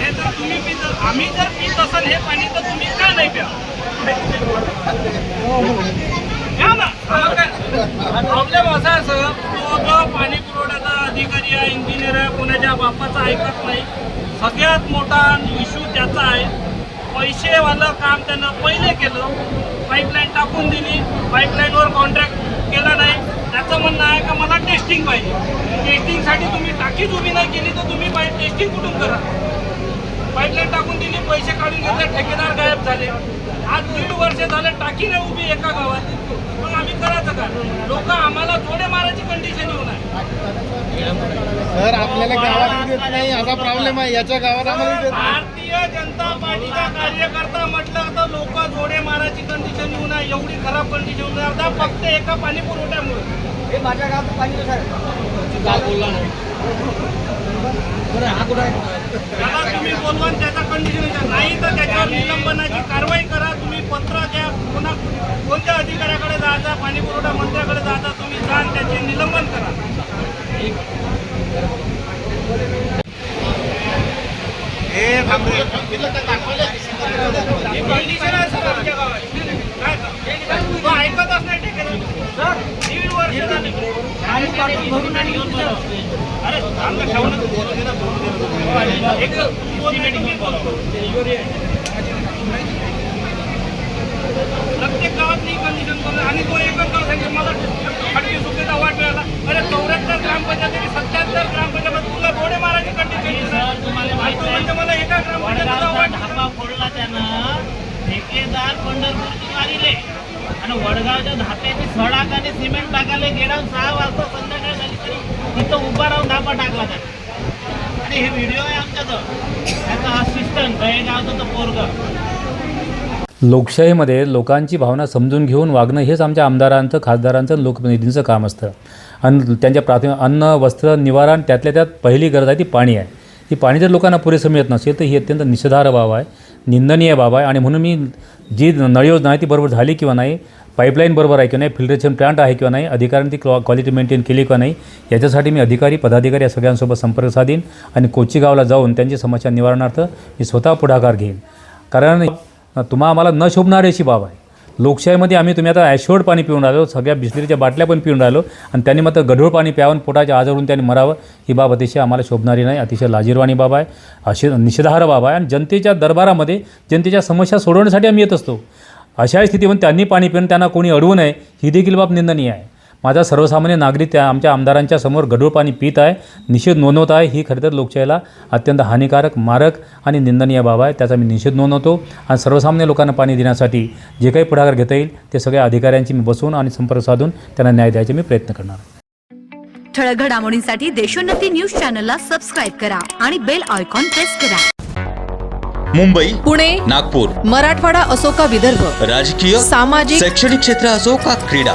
हे जर तुम्ही पित आम्ही जर पित असाल हे पाणी तर तुम्ही का नाही प्या? घ्या ना. प्रॉब्लेम असा आहे सर. तो जो पाणी पुरवठ्याचा अधिकारी आहे इंजिनियर आहे कोणाच्या बापाचा ऐकत नाही. सगळ्यात मोठा इश्यू त्याचा आहे. पैसेवालं काम त्यानं पहिले केलं. पाईपलाईन टाकून दिली. पाईपलाईनवर कॉन्ट्रॅक्ट केला नाही. त्याचं म्हणणं आहे का मला टेस्टिंग पाहिजे. टेस्टिंगसाठी तुम्ही टाकीच उभी नाही केली तर तुम्ही पाईप टेस्टिंग कुठून करा? पाईपलाईन टाकून दिली पैसे काढून घेतले ठेकेदार गायब झाले. आज दीड वर्ष झाले टाकी नाही उभी एका गावात. मग आम्ही करायचं का? लोक आम्हाला जोडे मारायची कंडिशन येऊन आहे सर आपल्याला गावात देत नाही असा प्रॉब्लेम आहे. याच्या गावात आम्हाला देत नाही. भारतीय जनता पार्टीचा कार्यकर्ता म्हटलं तर लोक जोडे मारायची कंडिशन येऊन आहे एवढी खराब कंडिशन आता फक्त एका पाणी पुरवठ्यामुळे त्याला तुम्ही बोलवा आणि त्याचा कंडिशन नाही तर त्याच्यावर निलंबनाची कारवाई करा तुम्ही पत्र द्या पुन्हा कोणत्या अधिकाऱ्याकडे जायचा पाणी पुरवठा मंत्र्याकडे जायचा तुम्ही जा आणि त्याचे निलंबन करा कंडिशन आहे सर आमच्या काय तो ऐकतच नाही ठेकेदार. वर्ष प्रत्येक गावात कंडिशन बनवली आणि तो एकच गाव सांगितलं मला खडकी सुकेचा वाट मिळाला. अरे चौऱ्याहत्तर ग्रामपंचायत सत्याहत्तर ग्रामपंचायत तुला घोडे मारायची कंडिशन म्हणजे मला एका ग्रामपंचायतीचा वाट फोडला त्यानं. ठेकेदार पंढरपूरची मारिले आणि वडगावच्या धाप्याची सडाक आणि सिमेंट टाकायला गेला सहा वाजता संध्याकाळ झाली तरी तिथं उभा राहून धापा टाकला त्याने आणि हे व्हिडिओ आहे आमच्याजवळ. त्याचा असिस्टंट दहेगावचा तो पोरग. लोकशाहीमध्ये लोकांची भावना समजून घेऊन वागणं हेच आमच्या आमदारांचं खासदारांचं लोकप्रतिनिधींचं काम असतं. आणि त्यांच्या प्राथमिक अन्न वस्त्र निवारण त्यातल्या त्यात पहिली गरज आहे ती पाणी आहे. ती पाणी जर लोकांना पुरेसं मिळत नसेल तर ही अत्यंत निषेधार्ह बाब आहे. निंदनीय बाब आहे. आणि म्हणून मी जी नळ योजना आहे ती बरोबर झाली किंवा नाही पाईपलाईन बरोबर आहे किंवा नाही फिल्ट्रेशन प्लांट आहे किंवा नाही अधिकाऱ्यांनी ती क्वा क्वालिटी मेंटेन केली किंवा नाही याच्यासाठी मी अधिकारी पदाधिकारी या सगळ्यांसोबत संपर्क साधीन आणि कोची गावला जाऊन त्यांची समस्या निवारणार्थ मी स्वतः पुढाकार घेईन. कारण तुम्हा आम्हाला न शोभणारी अशी बाब आहे. लोकशाहीमध्ये आम्ही तुम्ही आता ॲश्योर्ड पाणी पिऊन राहिलो सगळ्या बिस्लरीच्या बाटल्या पण पिऊन राहिलो आणि त्यांनी मात्र गढूळ पाणी प्यावून पोटाच्या आजारून त्यांनी मरावं ही बाब अतिशय आम्हाला शोभणारी नाही. अतिशय लाजीरवाणी बाब आहे अशी निषेधार्ह बाब आहे आणि जनतेच्या दरबारामध्ये जनतेच्या समस्या सोडवण्यासाठी आम्ही येत असतो. अशा स्थितीमध्ये त्यांनी पाणी पिऊन त्यांना कोणी अडवू नये ही देखील बाब निंदनीय आहे. माझा सर्वसामान्य नागरिक त्या आमच्या आमदारांच्या समोर गढूळ पाणी पित आहे निषेध नोंदवत आहे. ही खरं तर लोकशाहीला अत्यंत हानिकारक मारक आणि निंदनीय बाब आहे. त्याचा मी निषेध नोंदवतो आणि सर्वसामान्य लोकांना पाणी देण्यासाठी जे काही पुढाकार घेता येईल ते सगळ्या अधिकाऱ्यांची मी बसवून आणि संपर्क साधून त्यांना न्याय द्यायचे मी प्रयत्न करणार ठळक घडामोडींसाठी देशोन्नती न्यूज चॅनलला सबस्क्राईब करा आणि बेल आयकॉन प्रेस करा. मुंबई पुणे नागपूर मराठवाडा असो का विदर्भ राजकीय सामाजिक शैक्षणिक क्षेत्र असो का क्रीडा